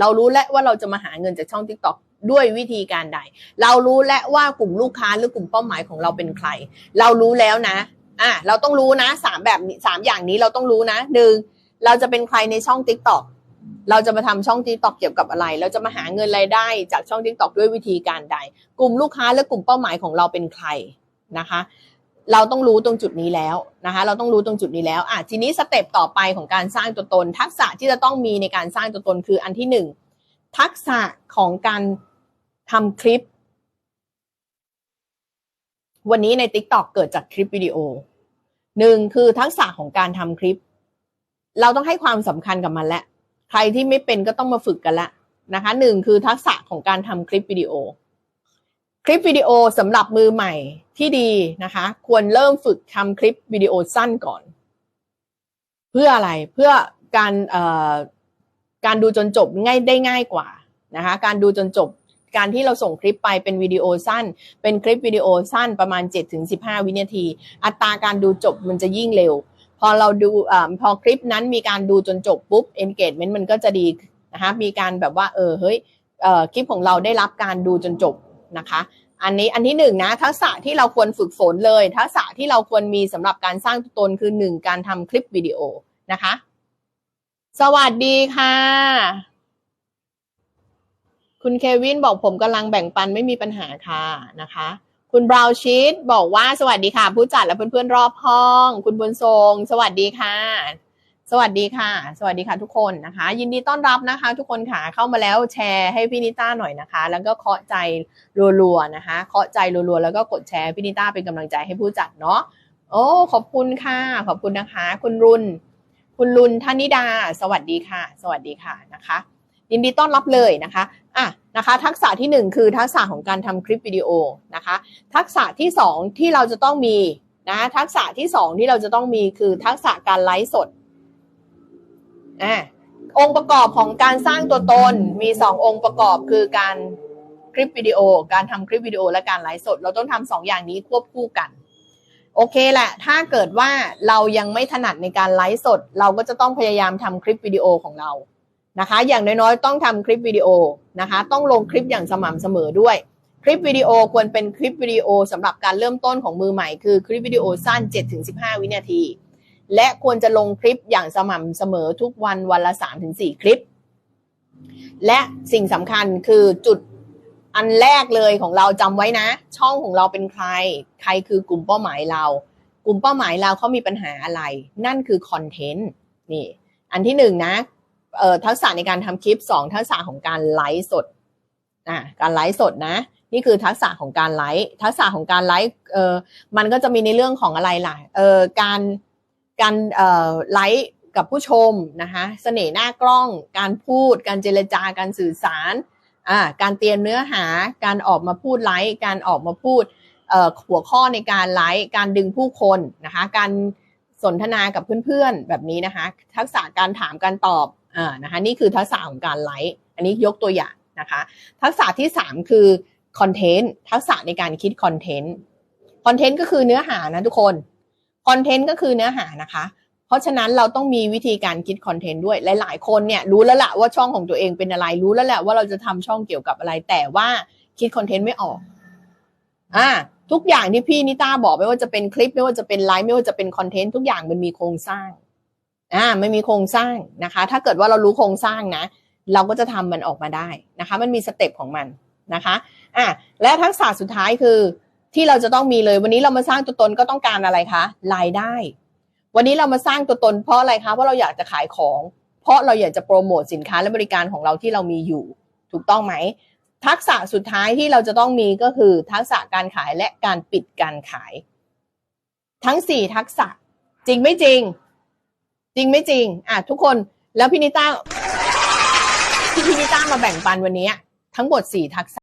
เรารู้แล้วว่าเราจะมาหาเงินจากช่อง TikTok ด้วยวิธีการใด เรารู้แล้วว่ากลุ่มลูกค้าหรือกลุ่มเป้าหมายของเราเป็นใคร เรารู้แล้วนะอะเราต้องรู้นะสามแบบสามอย่างนี้เราต้องรู้นะหนึ่งเราจะเป็นใครในช่อง TikTok เราจะมาทำช่อง TikTok เกี่ยวกับอะไร เราจะมาหาเงินรายได้จากช่อง TikTok ด้วยวิธีการใด กลุ่มลูกค้าและกลุ่มเป้าหมายของเราเป็นใครนะคะ เราต้องรู้ตรงจุดนี้แล้วนะคะเราต้องรู้ตรงจุดนี้แล้วอะทีนี้สเต็ปต่อไปของการสร้างตัวตน ทักษะที่จะต้องมีในการสร้างตัวตนคืออันที่หนึ่งทักษะของการทำคลิป วันนี้ใน TikTok เกิดจากคลิปวิดีโอหนึ่งคือทักษะของการทำคลิป เราต้องให้ความสำคัญกับมันและ ใครที่ไม่เป็นก็ต้องมาฝึกกันละนะคะหนึ่งคือทักษะของการทำคลิปวิดีโอ คลิปวิดีโอสำหรับมือใหม่ที่ดีนะคะ ควรเริ่มฝึกทำคลิปวิดีโอสั้นก่อน เพื่ออะไรเพื่อการการดูจนจบง่ายได้ง่ายกว่านะคะ การดูจนจบการที่เราส่งคลิปไปเป็นวิดีโอสั้น เป็นคลิปวิดีโอสั้นประมาณ 7-15 วินาที อัตราการดูจบมันจะยิ่งเร็ว พอเราดูอพอคลิปนั้นมีการดูจนจบปุ๊บ engagement มันก็จะดีนะคะมีการแบบว่าเออเฮ้ยคลิปของเราได้รับการดูจนจบ นะคะ อันนี้อันที่หนึ่งนะทักษะที่เราควรฝึกฝนเลย ทักษะที่เราควรมีสำหรับการสร้างตัวตนคือหนึ่งการทำคลิปวิดีโอนะคะ สวัสดีค่ะคุณเควินบอกผมกำลังแบ่งปันไม่มีปัญหาค่ะนะคะ คุณบราวชีตบอกว่าสวัสดีค่ะ ผู้จัดและเพื่อนๆรอบห้อง คุณบุญทรง สวัสดีค่ะ สวัสดีค่ะ สวัสดีค่ะทุกคนนะคะ ยินดีต้อนรับนะคะ ทุกคนค่ะเข้ามาแล้วแชร์ให้พี่นิต้าหน่อยนะคะ แล้วก็เคาะใจรัวๆนะคะ เคาะใจรัวๆแล้วก็กดแชร์พี่นิต้าเป็นกำลังใจให้ผู้จัดเนาะโอ้ขอบคุณค่ะ ขอบคุณนะคะ คุณรุนคุณรุนธนิดา สวัสดีค่ะ สวัสดีค่ะนะคะยินดีต้อนรับเลยนะคะอะนะคะ ทักษะที่หนึ่งคือทักษะของการทำคลิปวิดีโอนะคะ ทักษะที่สองที่เราจะต้องมีนะทักษะที่สองที่เราจะต้องมีคือทักษะการไลฟ์สด อะองค์ประกอบของการสร้างตัวตนมีสององค์ประกอบคือการคลิปวิดีโอ การทำคลิปวิดีโอและการไลฟ์สด เราต้องทำสองอย่างนี้ควบคู่กัน โอเคแหละ ถ้าเกิดว่าเรายังไม่ถนัดในการไลฟ์สด เราก็จะต้องพยายามทำคลิปวิดีโอของเรานะคะ อย่างน้อยๆต้องทำคลิปวิดีโอนะคะ ต้องลงคลิปอย่างสม่ำเสมอด้วย คลิปวิดีโอควรเป็นคลิปวิดีโอสำหรับการเริ่มต้นของมือใหม่คือคลิปวิดีโอสั้น 7-15 วินาที และควรจะลงคลิปอย่างสม่ำเสมอทุกวันวันละ 3-4 คลิป และสิ่งสำคัญคือจุดอันแรกเลยของเราจำไว้นะ ช่องของเราเป็นใคร ใครคือกลุ่มเป้าหมายเรา กลุ่มเป้าหมายเราเขามีปัญหาอะไร นั่นคือคอนเทนต์นี่ อันที่หนึ่งนะเอ่อทักษะในการทำคลิปสองทักษะของการไลฟ์สดอะการไลฟ์สดนะ นี่คือทักษะของการไลฟ์ทักษะของการไลฟ์เอ่อมันก็จะมีในเรื่องของอะไรล่ะเอ่อการ การไลฟ์กับผู้ชมนะคะเสน่ห์หน้ากล้อง การพูด การเจรจาการสื่อสารการเตรียมเนื้อหา การออกมาพูดไลฟ์การออกมาพูดหัวข้อในการไลฟ์การดึงผู้คนนะคะการสนทนากับเพื่อนๆแบบนี้นะคะ ทักษะการถามการตอบอ่านะคะนี่คือทักษะของการไลฟ์อันนี้ยกตัวอย่างนะคะ ทักษะที่ 3 คือคอนเทนต์ทักษะในการคิดคอนเทนต์คอนเทนต์ก็คือเนื้อหานะทุกคน คอนเทนต์ก็คือเนื้อหานะคะ เพราะฉะนั้นเราต้องมีวิธีการคิดคอนเทนต์ด้วยหลาย ๆ คนเนี่ยรู้แล้วละว่าช่องของตัวเองเป็นอะไรรู้แล้วแหละว่าเราจะทำช่องเกี่ยวกับอะไร แต่ว่าคิดคอนเทนต์ไม่ออกอ่าทุกอย่างที่พี่นิต้าบอกไม่ว่าจะเป็นคลิปไม่ว่าจะเป็นไลฟ์ไม่ว่าจะเป็นคอนเทนต์ทุกอย่างมันมีโครงสร้างอ่าไม่มีโครงสร้างนะคะ ถ้าเกิดว่าเรารู้โครงสร้างนะ เราก็จะทำมันออกมาได้นะคะ มันมีสเต็ปของมันนะคะอะและทักษะสุดท้ายคือ ที่เราจะต้องมีเลย วันนี้เรามาสร้างตัวตนก็ต้องการอะไรคะรายได้ วันนี้เรามาสร้างตัวตนเพราะอะไรคะเพราะเราอยากจะขายของ เพราะเราอยากจะโปรโมทสินค้าและบริการของเราที่เรามีอยู่ ถูกต้องไหม ทักษะสุดท้ายที่เราจะต้องมีก็คือ ทักษะการขายและการปิดการขาย ทั้งสี่ทักษะ จริงไม่จริง จริงไม่จริงอะทุกคนแล้วพี่นิต้าที่พี่นิต้ามาแบ่งปันวันนี้ ทั้งหมดสี่ทักษะ